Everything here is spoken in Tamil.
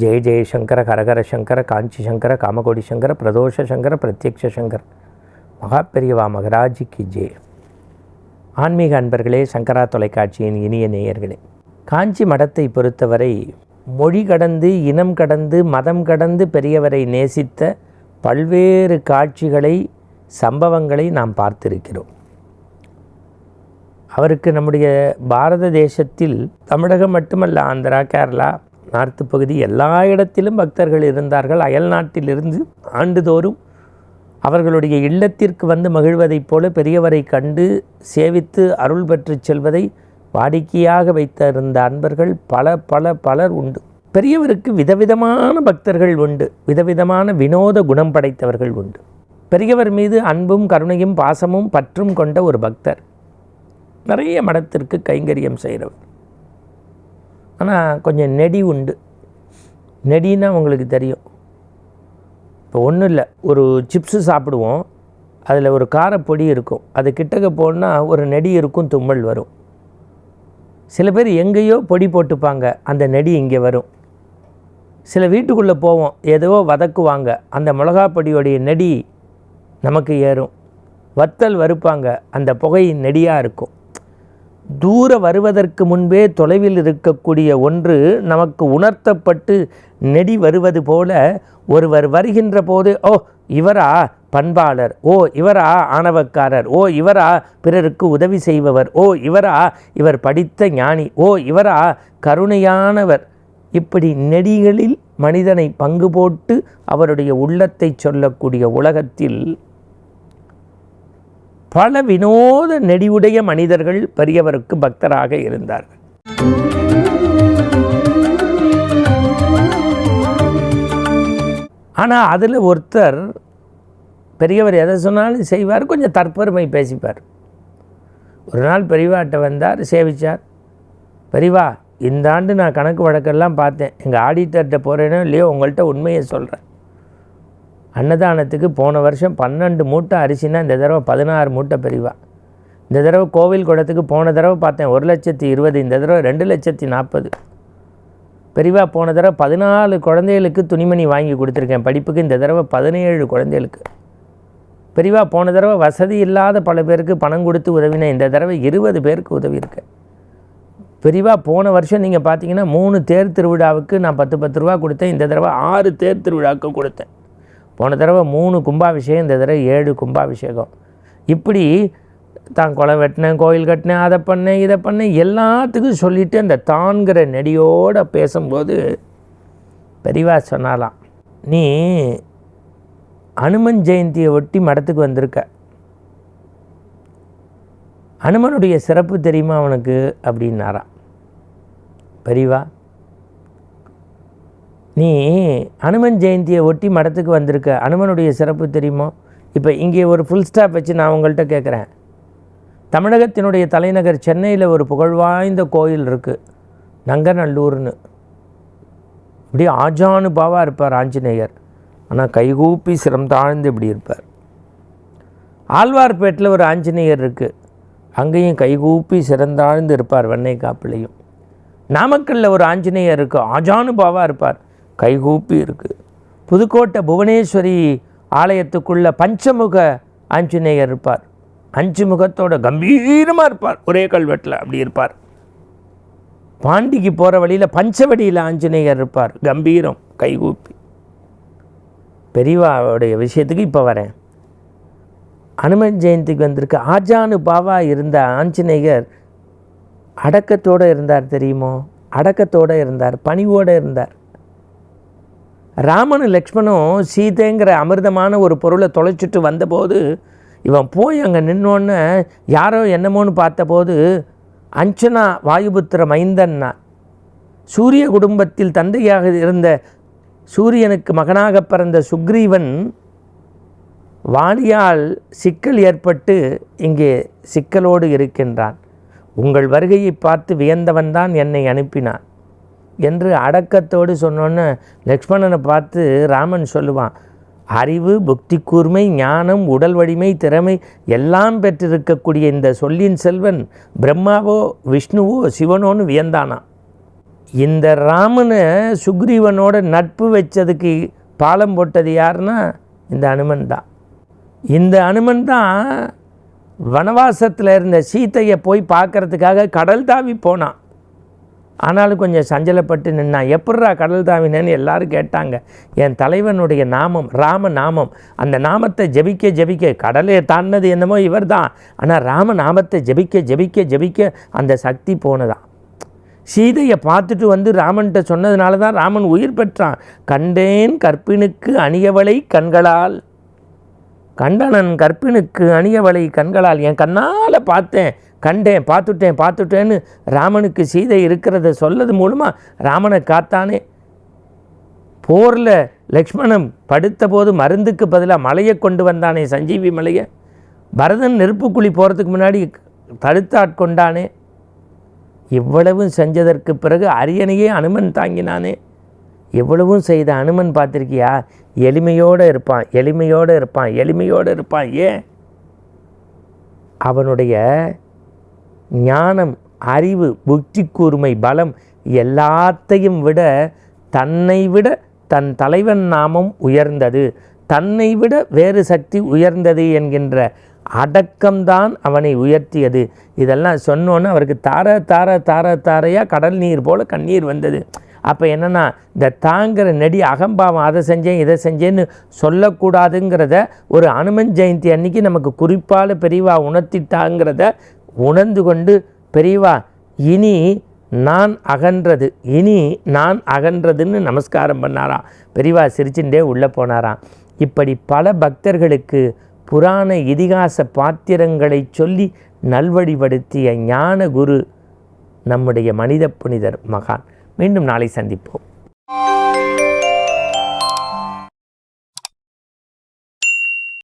ஜெய ஜெயசங்கர ஹரஹர சங்கர காஞ்சி சங்கர காமகோடி சங்கர பிரதோஷ சங்கர பிரத்யக்ஷ சங்கர். மகா பெரியவா மகராஜிக்கு ஜெய ஆன்மீக அன்பர்களே சங்கரா தொலைக்காட்சியின் இனிய நேயர்களே. காஞ்சி மடத்தை பொறுத்தவரை மொழி கடந்து இனம் கடந்து மதம் கடந்து பெரியவரை நேசித்த பல்வேறு காட்சிகளை சம்பவங்களை நாம் பார்த்திருக்கிறோம். அவருக்கு நம்முடைய பாரத தேசத்தில் தமிழகம் மட்டுமல்ல ஆந்திரா கேரளா நார்த்து பகுதி எல்லா இடத்திலும் பக்தர்கள் இருந்தார்கள். அயல் நாட்டிலிருந்து ஆண்டுதோறும் அவர்களுடைய இல்லத்திற்கு வந்து மகிழ்வதைப் போல பெரியவரை கண்டு சேவித்து அருள் பெற்று செல்வதை வாடிக்கையாக வைத்திருந்த அன்பர்கள் பல பல பலர் உண்டு. பெரியவருக்கு விதவிதமான பக்தர்கள் உண்டு. விதவிதமான வினோத குணம் படைத்தவர்கள் உண்டு. பெரியவர் மீது அன்பும் கருணையும் பாசமும் பற்றும் கொண்ட ஒரு பக்தர். நிறைய மடத்திற்கு கைங்கரியம் செய்கிறவர். ஆனால் கொஞ்சம் நெடி உண்டு. நெடின்னா உங்களுக்கு தெரியும். இப்போ ஒன்றும் இல்லை. ஒரு சிப்ஸு சாப்பிடுவோம். அதில் ஒரு காரப்பொடி இருக்கும். அது கிட்டக்க போனால் ஒரு நெடி இருக்கும் தும்மல் வரும். சில பேர் எங்கேயோ பொடி போட்டுப்பாங்க. அந்த நெடி இங்கே வரும். சில வீட்டுக்குள்ளே போவோம். ஏதோ வதக்குவாங்க. அந்த மிளகா பொடியோடைய நெடி நமக்கு ஏறும். வத்தல் வறுப்பாங்க. அந்த புகை நெடியாக இருக்கும். தூர வருவதற்கு முன்பே தொலைவில் இருக்கக்கூடிய ஒன்று நமக்கு உணர்த்தப்பட்டு நெடி வருவது போல ஒருவர் வருகின்ற போது ஓ இவரா பண்பாளர் ஓ இவரா ஆணவக்காரர் ஓ இவரா பிறருக்கு உதவி செய்பவர் ஓ இவரா இவர் படித்த ஞானி ஓ இவரா கருணையானவர். இப்படி நெடிகளில் மனிதனை பங்கு போட்டு அவருடைய உள்ளத்தை சொல்லக்கூடிய உலகத்தில் பல வினோத நெடிவுடைய மனிதர்கள் பெரியவருக்கு பக்தராக இருந்தார்கள். ஆனால் அதில் ஒருத்தர் பெரியவர் எதை சொன்னாலும் செய்வார் கொஞ்சம் தற்பெருமை பேசிப்பார். ஒரு நாள் பெரியவாட்ட வந்தார் சேவிச்சார். பெரியவா இந்த ஆண்டு நான் கணக்கு வழக்கெல்லாம் பார்த்தேன். எங்கள் ஆடிட்டர்கிட்ட போகிறேனோ இல்லையோ உங்கள்கிட்ட உண்மையை சொல்கிறேன் அன்னதானத்துக்கு போன வருஷம் பன்னெண்டு மூட்டை அரிசினா இந்த தடவை பதினாறு மூட்டை பெரியவா இந்த தடவை கோவில் குடத்துக்கு போன தடவை பார்த்தேன் ஒரு லட்சத்தி இருபது இந்த தடவை ரெண்டு லட்சத்தி நாற்பது. பெரியவா போன தடவை பதினாலு குழந்தைகளுக்கு துணிமணி வாங்கி கொடுத்துருக்கேன் படிப்புக்கு இந்த தடவை பதினேழு குழந்தைகளுக்கு. பெரியவா போன தடவை வசதி இல்லாத பல பேருக்கு பணம் கொடுத்து உதவினேன் இந்த தடவை இருபது பேருக்கு உதவி இருக்கேன் பெரியவா போன வருஷம் நீங்கள் பார்த்தீங்கன்னா மூணு தேர் திருவிழாவுக்கு நான் பத்து பத்து ரூபா கொடுத்தேன் இந்த தடவை ஆறு தேர் திருவிழாவுக்கு கொடுத்தேன். போன தடவை மூணு கும்பாபிஷேகம் இந்த தடவை ஏழு கும்பாபிஷேகம். இப்படி தான் குளம் வெட்டினேன் கோயில் கட்டினேன் அதை பண்ணேன் இதை பண்ணேன் எல்லாத்துக்கும் சொல்லிவிட்டு அந்த தான்கிற நெடியோடு பேசும்போது பெரியவா சொன்னாலாம் நீ அனுமன் ஜெயந்தியை ஒட்டி மடத்துக்கு வந்திருக்க. அனுமனுடைய சிறப்பு தெரியுமா அவனுக்கு அப்படின்னாராம். பெரியவா நீ அனுமன் ஜெயந்தியை ஒட்டி மடத்துக்கு வந்திருக்க. அனுமனுடைய சிறப்பு தெரியுமோ? இப்போ இங்கே ஒரு ஃபுல் ஸ்டாப் வச்சு நான் உங்கள்கிட்ட கேட்குறேன் தமிழகத்தினுடைய தலைநகர் சென்னையில் ஒரு புகழ்வாய்ந்த கோயில் இருக்குது நங்கநல்லூர்னு. இப்படி ஆஜானு பாவாக இருப்பார் ஆஞ்சநேயர். ஆனால் கைகூப்பி சிரம் தாழ்ந்து இப்படி இருப்பார். ஆழ்வார்பேட்டில் ஒரு ஆஞ்சநேயர் இருக்குது அங்கேயும் கைகூப்பி சிறந்தாழ்ந்து இருப்பார் வெண்ணெய் காப்பிலையும் நாமக்கல்லில் ஒரு ஆஞ்சநேயர் இருக்குது ஆஜானுபாவாக இருப்பார். கைகூப்பி இருக்குது. புதுக்கோட்டை புவனேஸ்வரி ஆலயத்துக்குள்ள பஞ்சமுக ஆஞ்சநேயர் இருப்பார். அஞ்சு முகத்தோட கம்பீரமாக இருப்பார். ஒரே கல்வெட்டில் அப்படி இருப்பார். பாண்டிக்கு போகிற வழியில் பஞ்சவடியில் ஆஞ்சநேயர் இருப்பார். கம்பீரம் கைகூப்பி. பெரியவாவுடைய விஷயத்துக்கு இப்போ வரேன். அனுமன் ஜெயந்திக்கு வந்திருக்க ஆஜானு பாவா இருந்த ஆஞ்சநேயர் அடக்கத்தோடு இருந்தார் தெரியுமோ? அடக்கத்தோடு இருந்தார் பணிவோடு இருந்தார். ராமனும் லக்ஷ்மணும் சீதைங்கிற அமிர்தமான ஒரு பொருளை தொலைச்சிட்டு வந்தபோது இவன் போய் அங்கே நின்னோன்னு யாரோ என்னமோன்னு பார்த்தபோது அஞ்சனா வாயுபுத்திர மைந்தன்னா. சூரிய குடும்பத்தில் தந்தையாக இருந்த சூரியனுக்கு மகனாக பிறந்த சுக்ரீவன் வாலியால் சிக்கல் ஏற்பட்டு இங்கே சிக்கலோடு இருக்கின்றான். உங்கள் வருகையை பார்த்து வியந்தவன் தான் என்னை அனுப்பினான். என்று அடக்கத்தோடு சொன்னோன்னு லக்ஷ்மணனை பார்த்து ராமன் சொல்லுவான் அறிவு புக்தி கூர்மை ஞானம் உடல் வலிமை திறமை எல்லாம் பெற்றிருக்கக்கூடிய இந்த சொல்லின் செல்வன் பிரம்மாவோ விஷ்ணுவோ சிவனோன்னு வியந்தானான் இந்த ராமனை சுக்ரீவனோட நட்பு வச்சதுக்கு பாலம் போட்டது யாருன்னா இந்த அனுமன் தான். இந்த அனுமன் தான் வனவாசத்தில் இருந்த சீத்தையை போய் பார்க்கறதுக்காக கடல் தாவி போனான். ஆனாலும் கொஞ்சம் சஞ்சலப்பட்டு நின்னான் எப்பட்றா கடல் தாவினேன்னு எல்லாரும் கேட்டாங்க. என் தலைவனுடைய நாமம் ராம நாமம். அந்த நாமத்தை ஜெபிக்க ஜெபிக்க கடலை தாண்டினது என்னமோ இவர் தான். ஆனால் ராம நாமத்தை ஜெபிக்க ஜெபிக்க ஜெபிக்க அந்த சக்தி போனதான் சீதையை பார்த்துட்டு வந்து ராமன்கிட்ட சொன்னதுனால தான் ராமன் உயிர் பெற்றான். கண்டேன் கற்பினுக்கு அணியவளை கண்களால். கண்டனன் கற்பினுக்கு அணியவளை கண்களால். என் கண்ணால் பார்த்தேன். கண்டேன் பார்த்துட்டேன் பார்த்துட்டேன்னு ராமனுக்கு சீதை இருக்கிறத சொல்லது மூலமாக ராமனை காத்தானே. போரில் லக்ஷ்மணன் படுத்த போது மருந்துக்கு பதிலாக மலையை கொண்டு வந்தானே சஞ்சீவி மலையை. பரதன் நெருப்புக்குழி போகிறதுக்கு முன்னாடி தடுத்தாட்கொண்டானே இவ்வளவும் செஞ்சதற்கு பிறகு அரியணையே அனுமன் தாங்கினானே. எவ்வளவும் செய்த அனுமன் பார்த்துருக்கியா? எளிமையோடு இருப்பான் எளிமையோடு இருப்பான் எளிமையோடு இருப்பான் ஏன்? அவனுடைய ஞானம் அறிவு புக்தி கூர்மை பலம் எல்லாத்தையும் விட தன்னை விட தன் தலைவன் நாமம் உயர்ந்தது. தன்னை விட வேறு சக்தி உயர்ந்தது என்கின்ற அடக்கம்தான் அவனை உயர்த்தியது. இதெல்லாம் சொன்னோன்னு அவருக்கு தார தார தார தாரையாக கடல் நீர் போல் கண்ணீர் வந்தது. அப்போ என்னென்னா இந்த தாங்கிற நெடி அகம்பாவம் அதை செஞ்சேன் இதை செஞ்சேன்னு சொல்லக்கூடாதுங்கிறத ஒரு அனுமன் ஜெயந்தி அன்னைக்கு நமக்கு குறிப்பால் பெரியவா உணர்த்திட்டாங்கிறத உணர்ந்து கொண்டு பெரியவா இனி நான் அகன்றது இனி நான் அகன்றதுன்னு நமஸ்காரம் பண்ணாராம். பெரியவா சிரிச்சுட்டே உள்ளே போனாராம். இப்படி பல பக்தர்களுக்கு புராண இதிகாச பாத்திரங்களை சொல்லி நல்வழிப்படுத்திய ஞான குரு நம்முடைய மனித புனிதர் மகான். மீண்டும் நாளை சந்திப்போம்.